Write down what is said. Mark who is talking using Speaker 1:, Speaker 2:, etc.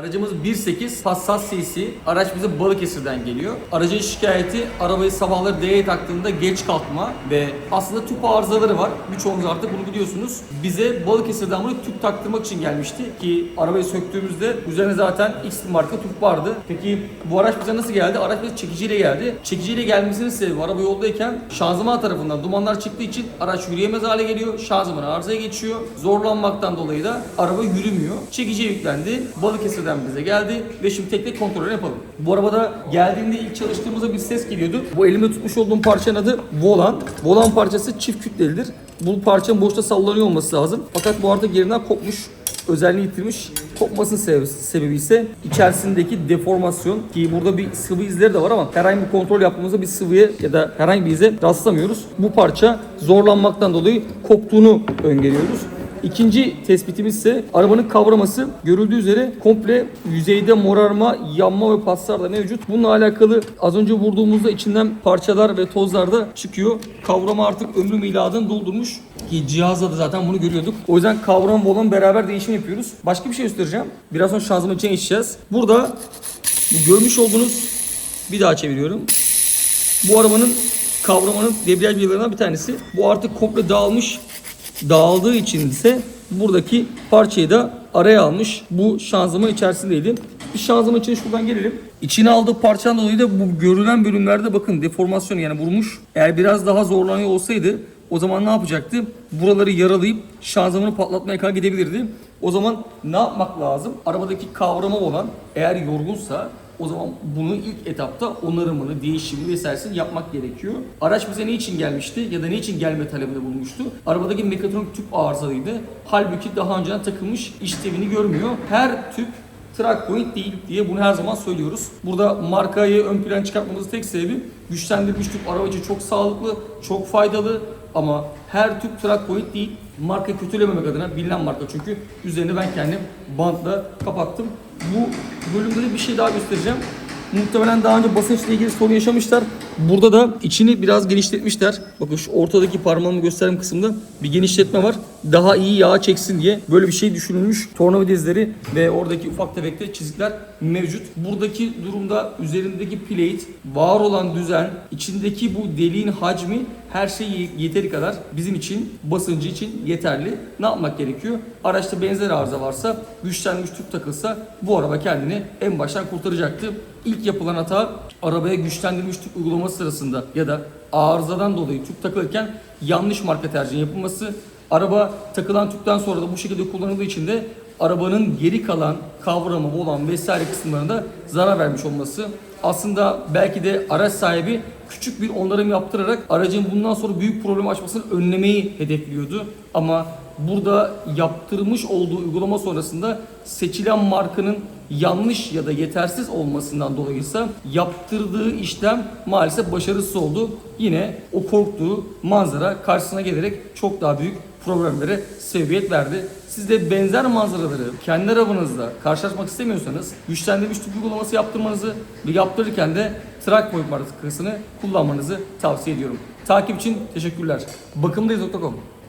Speaker 1: Aracımız 1.8 Passat CC. Araç bize Balıkesir'den geliyor. Aracın şikayeti arabayı sabahları D'ye taktığında geç kalkma ve aslında tüp arızaları var. Birçoğunuz artık bunu biliyorsunuz. Bize Balıkesir'den bunu tüp taktırmak için gelmişti ki arabayı söktüğümüzde üzerine zaten X marka tüp vardı. Peki bu araç bize nasıl geldi? Araç bize çekiciyle geldi. Çekiciyle gelmesinin sebebi araba yoldayken şanzıman tarafından dumanlar çıktığı için araç yürüyemez hale geliyor. Şanzıman arızaya geçiyor. Zorlanmaktan dolayı da araba yürümüyor. Çekiciye yüklendi. Balıkesir'den bize geldi ve şimdi tek tek kontrolünü yapalım. Bu arabada geldiğinde ilk çalıştığımızda bir ses geliyordu. Bu elimde tutmuş olduğum parçanın adı volan. Volan parçası çift kütlelidir. Bu parçanın boşta sallanıyor olması lazım. Fakat bu artık yerinden kopmuş özelliğini yitirmiş. Kopmasının sebebi, sebebi ise içerisindeki deformasyon ki burada bir sıvı izleri de var ama herhangi bir kontrol yaptığımızda bir sıvıya ya da herhangi bir ize rastlamıyoruz. Bu parça zorlanmaktan dolayı koptuğunu öngörüyoruz. İkinci tespitimiz ise arabanın kavraması görüldüğü üzere komple yüzeyde morarma, yanma ve paslar da mevcut. Bununla alakalı az önce vurduğumuzda içinden parçalar ve tozlar da çıkıyor. Kavrama artık ömrü miladını doldurmuş ki cihazla da zaten bunu görüyorduk. O yüzden kavram volan beraber değişim yapıyoruz. Başka bir şey göstereceğim. Biraz sonra şanzıman içine geçeceğiz. Burada bu görmüş olduğunuz bir daha çeviriyorum. Bu arabanın kavramanın debriyaj vidalarından bir tanesi. Bu artık komple dağılmış. Dağıldığı için ise buradaki parçayı da araya almış. Bu şanzıman içerisindeydi. Bir şanzıman içine şuradan gelelim. İçine aldığı parçadan dolayı da bu görülen bölümlerde bakın deformasyon yani vurmuş. Eğer biraz daha zorlanıyor olsaydı o zaman ne yapacaktı? Buraları yaralayıp şanzımanı patlatmaya kadar gidebilirdi. O zaman ne yapmak lazım? Arabadaki kavrama olan eğer yorgunsa o zaman bunu ilk etapta onarımını, değişimini vesairesini yapmak gerekiyor. Araç bize ne için gelmişti ya da ne için gelme talebinde bulunmuştu? Arabadaki mekatronik tüp arızalıydı. Halbuki daha önceden takılmış işlevini görmüyor. Her tüp track point değil diye bunu her zaman söylüyoruz. Burada markayı ön plan çıkartmamızın tek sebebi güçlendirilmiş tüp araba için çok sağlıklı, çok faydalı ama her tüp track point değil. Marka kötülememek adına bilinen marka çünkü üzerine ben kendim bantla kapattım. Bu bölümde de bir şey daha göstereceğim. Muhtemelen daha önce basınçla ilgili sorun yaşamışlar. Burada da içini biraz genişletmişler. Bakın şu ortadaki parmağımı gösterdiğim kısımda bir genişletme var. Daha iyi yağ çeksin diye böyle bir şey düşünülmüş. Tornavida izleri ve oradaki ufak tefek de çizikler mevcut. Buradaki durumda üzerindeki plate, var olan düzen, içindeki bu deliğin hacmi her şey yeteri kadar bizim için, basıncı için yeterli. Ne yapmak gerekiyor? Araçta benzer arıza varsa, güçlenmiş tüp takılsa bu araba kendini en baştan kurtaracaktı. İlk yapılan hata arabaya güçlendirilmiş tüp uygulaması sırasında ya da arızadan dolayı tüp takılırken yanlış marka tercihi yapılması. Araba takılan tüpten sonra da bu şekilde kullanıldığı için de arabanın geri kalan kavramı olan vesaire kısımlarında zarar vermiş olması. Aslında belki de araç sahibi küçük bir onarım yaptırarak aracın bundan sonra büyük problem açmasını önlemeyi hedefliyordu. Ama burada yaptırmış olduğu uygulama sonrasında seçilen markanın yanlış ya da yetersiz olmasından dolayıysa yaptırdığı işlem maalesef başarısız oldu. Yine o korktuğu manzara karşısına gelerek çok daha büyük problemlere sebebiyet verdi. Siz de benzer manzaraları kendi arabanızda karşılaşmak istemiyorsanız güçlendirilmiş tüp uygulaması yaptırmanızı ve yaptırırken de track point markasını kullanmanızı tavsiye ediyorum. Takip için teşekkürler. Bakımdayız.com